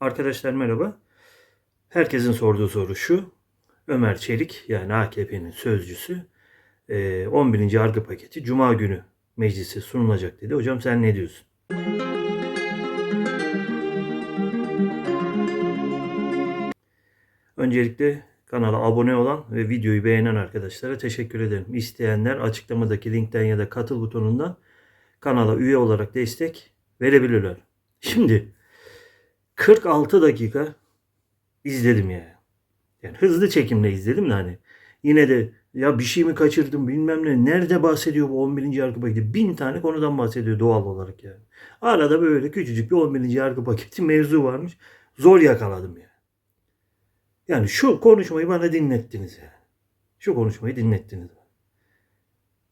Arkadaşlar merhaba. Herkesin sorduğu soru şu. Ömer Çelik yani AKP'nin sözcüsü eee, 11. yargı paketi Cuma günü meclise sunulacak dedi. Hocam sen ne diyorsun? Öncelikle kanala abone olan ve videoyu beğenen arkadaşlara teşekkür ederim. İsteyenler açıklamadaki linkten ya da katıl butonundan kanala üye olarak destek verebilirler. Şimdi 46 dakika izledim ya. Yani hızlı çekimle izledim de hani. Yine de ya bir şey mi kaçırdım bilmem ne. Nerede bahsediyor bu 11. yargı paketi? Bin tane konudan bahsediyor doğal olarak yani. Arada böyle küçücük bir 11. yargı paketi mevzu varmış. Zor yakaladım ya. Yani şu konuşmayı bana dinlettiniz ya. Şu konuşmayı dinlettiniz.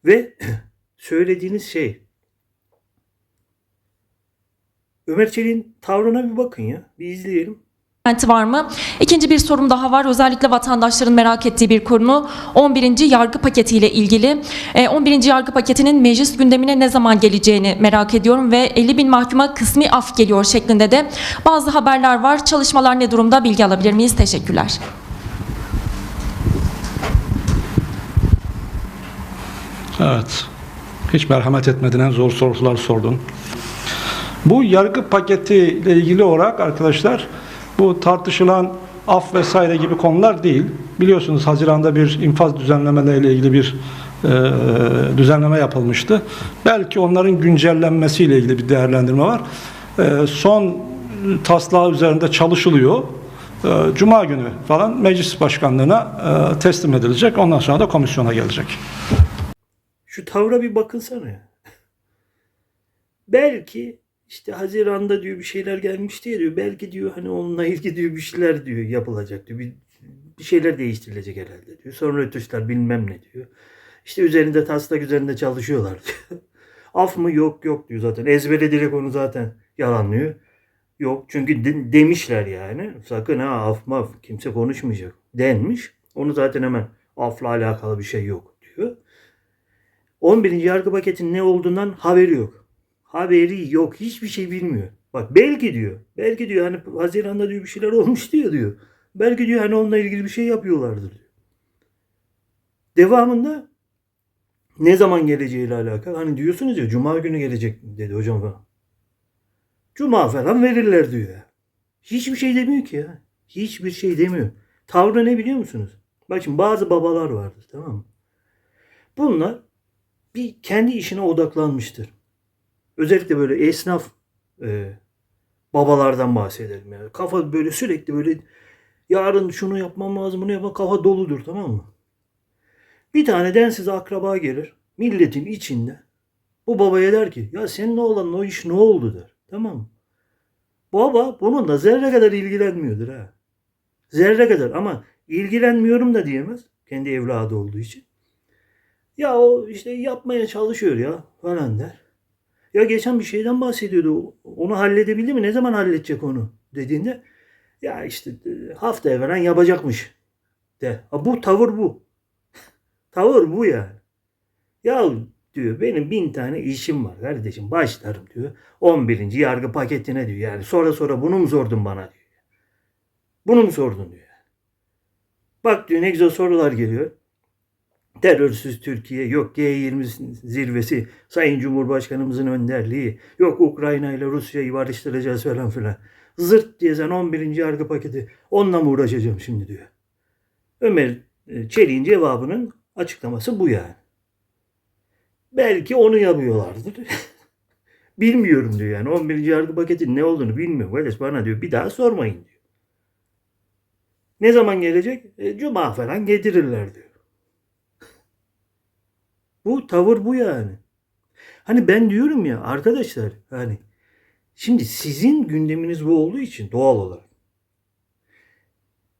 Ve söylediğiniz şey Ömer Çelik'in tavrına bir bakın ya. Bir izleyelim. var mı? İkinci bir sorum daha var. Özellikle vatandaşların merak ettiği bir konu. 11. yargı paketiyle ilgili. Ee, 11. yargı paketinin meclis gündemine ne zaman geleceğini merak ediyorum ve 50 bin mahkuma kısmi af geliyor şeklinde de bazı haberler var. Çalışmalar ne durumda bilgi alabilir miyiz? Teşekkürler. Evet. Hiç merhamet etmeden en zor sorular sordun. Bu yargı paketi ile ilgili olarak arkadaşlar bu tartışılan af vesaire gibi konular değil. Biliyorsunuz Haziran'da bir infaz düzenlemeleriyle ilgili bir e, düzenleme yapılmıştı. Belki onların güncellenmesiyle ilgili bir değerlendirme var. E, son taslağı üzerinde çalışılıyor. E, Cuma günü falan meclis başkanlığına e, teslim edilecek. Ondan sonra da komisyona gelecek. Şu tavra bir bakılsana. Belki işte Haziran'da diyor bir şeyler gelmiş diye diyor. Belki diyor hani onunla ilgili diyor bir şeyler diyor yapılacak diyor. Bir, bir şeyler değiştirilecek herhalde diyor. Sonra ötüşler bilmem ne diyor. İşte üzerinde taslak üzerinde çalışıyorlar diyor. Af mı yok yok diyor zaten. Ezbere direkt onu zaten yalanlıyor. Yok çünkü de- demişler yani. Sakın ha af maf kimse konuşmayacak denmiş. Onu zaten hemen afla alakalı bir şey yok diyor. 11. yargı paketinin ne olduğundan haberi yok. Haberi yok. Hiçbir şey bilmiyor. Bak belki diyor. Belki diyor hani Haziran'da diyor bir şeyler olmuş diyor diyor. Belki diyor hani onunla ilgili bir şey yapıyorlardır diyor. Devamında ne zaman geleceğiyle alakalı. Hani diyorsunuz ya Cuma günü gelecek dedi hocam falan. Cuma falan verirler diyor ya. Hiçbir şey demiyor ki ya. Hiçbir şey demiyor. Tavrı ne biliyor musunuz? Bak şimdi bazı babalar vardır tamam mı? Bunlar bir kendi işine odaklanmıştır. Özellikle böyle esnaf e, babalardan bahsedelim yani. Kafa böyle sürekli böyle yarın şunu yapmam lazım bunu yapmam kafa doludur tamam mı? Bir tane densiz akraba gelir milletin içinde. Bu babaya der ki ya senin oğlanın o iş ne oldu der. Tamam mı? Baba bununla zerre kadar ilgilenmiyordur ha. Zerre kadar ama ilgilenmiyorum da diyemez. Kendi evladı olduğu için. Ya o işte yapmaya çalışıyor ya falan der. Ya geçen bir şeyden bahsediyordu. Onu halledebildi mi? Ne zaman halledecek onu? Dediğinde ya işte e, haftaya falan yapacakmış de. Ha, bu tavır bu. tavır bu yani. Ya diyor benim bin tane işim var kardeşim başlarım diyor. 11. yargı paketine diyor. Yani sonra sonra bunu mu sordun bana diyor. Bunu mu sordun diyor. Bak diyor ne güzel sorular geliyor terörsüz Türkiye, yok G20 zirvesi, Sayın Cumhurbaşkanımızın önderliği, yok Ukrayna ile Rusya'yı barıştıracağız falan filan. Zırt diye sen 11. yargı paketi onunla mı uğraşacağım şimdi diyor. Ömer e, Çelik'in cevabının açıklaması bu yani. Belki onu yapıyorlardır. Bilmiyorum diyor yani 11. yargı paketin ne olduğunu bilmiyorum. Kardeş bana diyor bir daha sormayın diyor. Ne zaman gelecek? E, Cuma falan getirirler diyor. Bu tavır bu yani. Hani ben diyorum ya arkadaşlar hani şimdi sizin gündeminiz bu olduğu için doğal olarak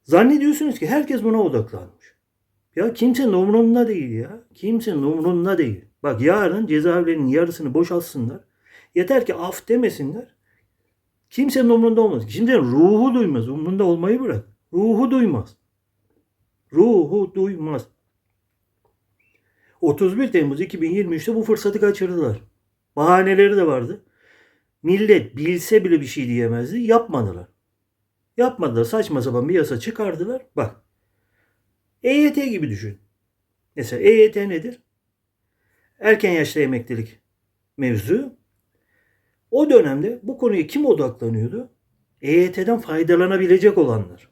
zannediyorsunuz ki herkes buna odaklanmış. Ya kimsenin umurunda değil ya. Kimsenin umurunda değil. Bak yarın cezaevlerinin yarısını boşaltsınlar. Yeter ki af demesinler. Kimsenin umurunda olmaz. Kimsenin ruhu duymaz. Umurunda olmayı bırak. Ruhu duymaz. Ruhu duymaz. 31 Temmuz 2023'te bu fırsatı kaçırdılar. Bahaneleri de vardı. Millet bilse bile bir şey diyemezdi. Yapmadılar. Yapmadılar. Saçma sapan bir yasa çıkardılar. Bak. EYT gibi düşün. Mesela EYT nedir? Erken yaşta emeklilik mevzu. O dönemde bu konuya kim odaklanıyordu? EYT'den faydalanabilecek olanlar.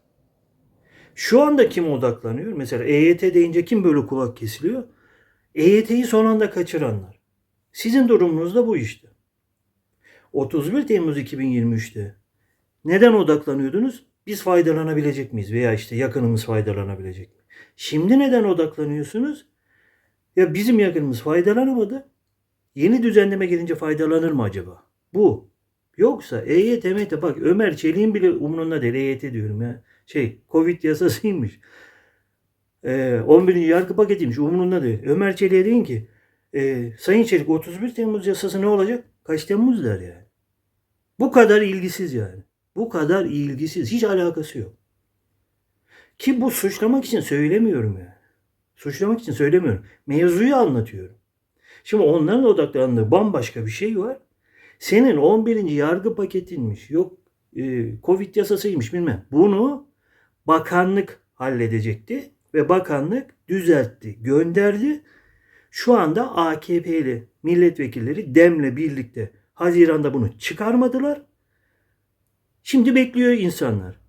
Şu anda kim odaklanıyor? Mesela EYT deyince kim böyle kulak kesiliyor? EYT'yi son anda kaçıranlar. Sizin durumunuz da bu işte. 31 Temmuz 2023'te neden odaklanıyordunuz? Biz faydalanabilecek miyiz? Veya işte yakınımız faydalanabilecek mi? Şimdi neden odaklanıyorsunuz? Ya bizim yakınımız faydalanamadı. Yeni düzenleme gelince faydalanır mı acaba? Bu. Yoksa EYT, MYT bak Ömer Çelik'in bile umurunda değil. EYT diyorum ya. Şey Covid yasasıymış. Ee, 11. yargı paketiymiş. Umurunda değil. Ömer Çelik'e deyin ki e, Sayın Çelik 31 Temmuz yasası ne olacak? Kaç Temmuz der yani. Bu kadar ilgisiz yani. Bu kadar ilgisiz. Hiç alakası yok. Ki bu suçlamak için söylemiyorum yani. Suçlamak için söylemiyorum. Mevzuyu anlatıyorum. Şimdi onların odaklandığı bambaşka bir şey var. Senin 11. yargı paketinmiş. Yok e, Covid yasasıymış bilmem. Bunu bakanlık halledecekti ve bakanlık düzeltti, gönderdi. Şu anda AKP'li milletvekilleri DEM'le birlikte Haziran'da bunu çıkarmadılar. Şimdi bekliyor insanlar.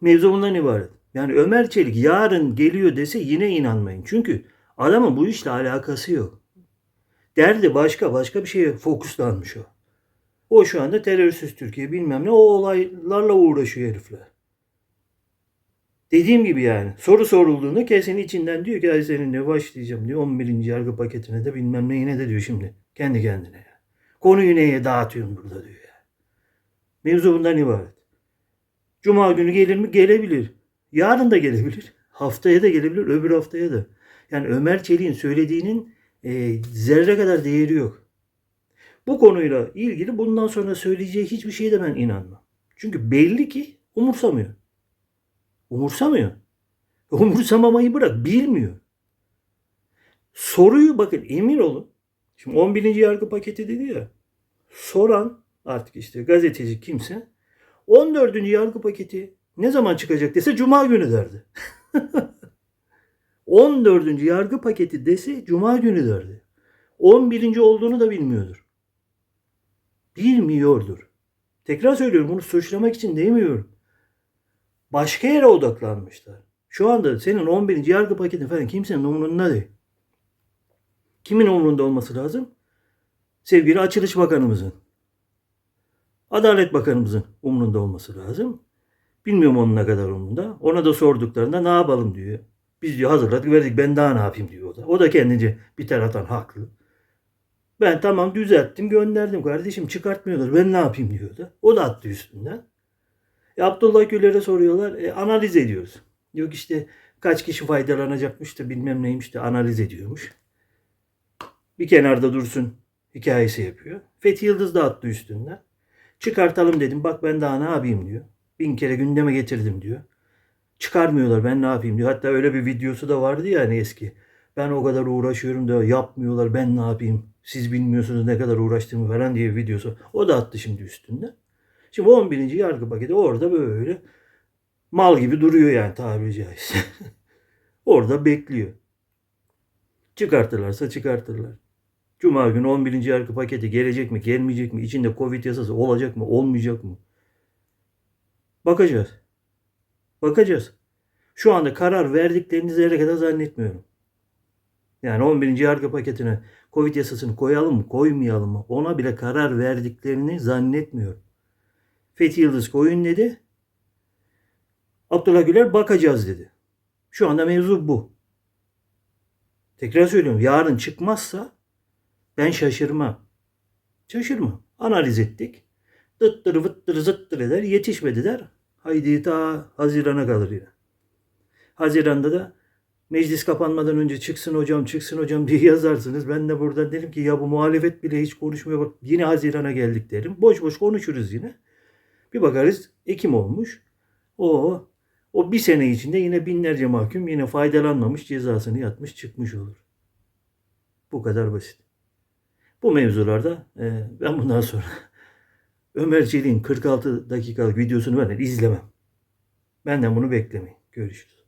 Mevzu bundan ibaret. Yani Ömer Çelik yarın geliyor dese yine inanmayın. Çünkü adamın bu işle alakası yok. Derdi başka başka bir şeye fokuslanmış o. O şu anda terörsüz Türkiye bilmem ne o olaylarla uğraşıyor herifler. Dediğim gibi yani soru sorulduğunda kesin içinden diyor ki ay seninle başlayacağım diyor 11. yargı paketine de bilmem neyine de diyor şimdi kendi kendine. Ya. Konuyu neye dağıtıyorsun burada diyor ya. Mevzu bundan ibaret. Cuma günü gelir mi? Gelebilir. Yarın da gelebilir. Haftaya da gelebilir. Öbür haftaya da. Yani Ömer Çelik'in söylediğinin e, zerre kadar değeri yok. Bu konuyla ilgili bundan sonra söyleyeceği hiçbir şeye de ben inanmam. Çünkü belli ki umursamıyor. Umursamıyor. Umursamamayı bırak bilmiyor. Soruyu bakın emin olun. Şimdi 11. yargı paketi dedi ya. Soran artık işte gazeteci kimse 14. yargı paketi ne zaman çıkacak dese cuma günü derdi. 14. yargı paketi dese cuma günü derdi. 11. olduğunu da bilmiyordur. Bilmiyordur. Tekrar söylüyorum bunu suçlamak için demiyorum. Başka yere odaklanmışlar. Şu anda senin 11. yargı paketin falan kimsenin umurunda değil. Kimin umurunda olması lazım? Sevgili Açılış Bakanımızın. Adalet Bakanımızın umurunda olması lazım. Bilmiyorum onun ne kadar umurunda. Ona da sorduklarında ne yapalım diyor. Biz diyor hazırladık verdik ben daha ne yapayım diyor o da. O da kendince bir taraftan haklı. Ben tamam düzelttim gönderdim kardeşim çıkartmıyorlar ben ne yapayım diyor da. O da attı üstünden. E, Abdullah Güler'e soruyorlar e, analiz ediyoruz. Yok işte kaç kişi faydalanacakmış da bilmem neymiş de analiz ediyormuş. Bir kenarda dursun hikayesi yapıyor. Fethi Yıldız da attı üstünden. Çıkartalım dedim bak ben daha ne yapayım diyor. Bin kere gündeme getirdim diyor. Çıkarmıyorlar ben ne yapayım diyor. Hatta öyle bir videosu da vardı ya hani eski. Ben o kadar uğraşıyorum da yapmıyorlar ben ne yapayım. Siz bilmiyorsunuz ne kadar uğraştığımı falan diye videosu. O da attı şimdi üstünden. Şimdi 11. yargı paketi orada böyle mal gibi duruyor yani tabiri caizse. orada bekliyor. Çıkartırlarsa çıkartırlar. Cuma günü 11. yargı paketi gelecek mi, gelmeyecek mi? İçinde Covid yasası olacak mı, olmayacak mı? Bakacağız. Bakacağız. Şu anda karar verdiklerini zerre kadar zannetmiyorum. Yani 11. yargı paketine Covid yasasını koyalım mı, koymayalım mı? Ona bile karar verdiklerini zannetmiyorum. Fethi Yıldız koyun dedi. Abdullah Güler bakacağız dedi. Şu anda mevzu bu. Tekrar söylüyorum. Yarın çıkmazsa ben şaşırmam. Şaşırmam. Analiz ettik. Dıttırı vıttırı zıttır eder. Yetişmedi der. Haydi ta Haziran'a kalır yine. Haziran'da da meclis kapanmadan önce çıksın hocam çıksın hocam diye yazarsınız. Ben de buradan derim ki ya bu muhalefet bile hiç konuşmuyor. Bak yine Haziran'a geldik derim. Boş boş konuşuruz yine. Bir bakarız Ekim olmuş. O o bir sene içinde yine binlerce mahkum yine faydalanmamış cezasını yatmış çıkmış olur. Bu kadar basit. Bu mevzularda e, ben bundan sonra Ömer Çelik'in 46 dakikalık videosunu ben izlemem. Benden bunu beklemeyin. Görüşürüz.